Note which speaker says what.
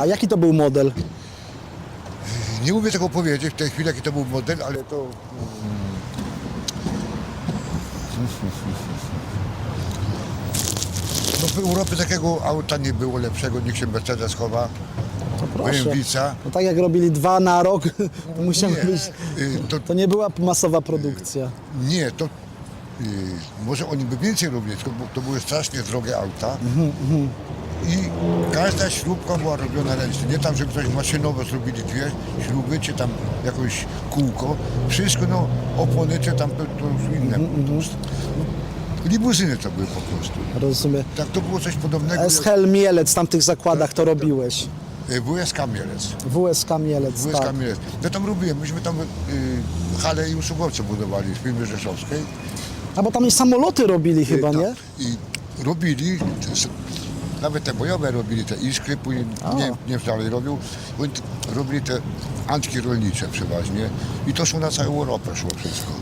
Speaker 1: A jaki to był model?
Speaker 2: Nie umiem tego powiedzieć w tej chwili, jaki to był model, ale to... mm, No w Europie takiego auta nie było lepszego, niech się Mercedes chowa.
Speaker 1: No proszę. No tak jak robili dwa na rok, to musiał
Speaker 2: Nie,
Speaker 1: być...
Speaker 2: y, to,
Speaker 1: To nie była masowa produkcja.
Speaker 2: nie, to y, może oni by więcej robili, tylko bo to były strasznie drogie auta. I każda śrubka była robiona ręcznie. Nie tam, że ktoś maszynowo zrobili dwie śruby, czy tam jakieś kółko. Wszystko, no, opony, czy tam to, to inne. No, limuzyny to były po prostu.
Speaker 1: Rozumiem.
Speaker 2: Tak, to było coś podobnego.
Speaker 1: SHL Mielec, w tamtych zakładach to robiłeś.
Speaker 2: jak- WSK Mielec.
Speaker 1: WSK Mielec,
Speaker 2: WSK
Speaker 1: tak.
Speaker 2: Mielec. Ja tam robiłem, myśmy tam y, hale i usługowce budowali w firmie rzeszowskiej.
Speaker 1: A bo tam i samoloty robili chyba,
Speaker 2: I,
Speaker 1: nie?
Speaker 2: tak, I robili, s- nawet te bojowe robili, te iskry, później nie, nie dalej robił, oni t- robili te antki rolnicze przeważnie i to szło na całą Europę szło wszystko.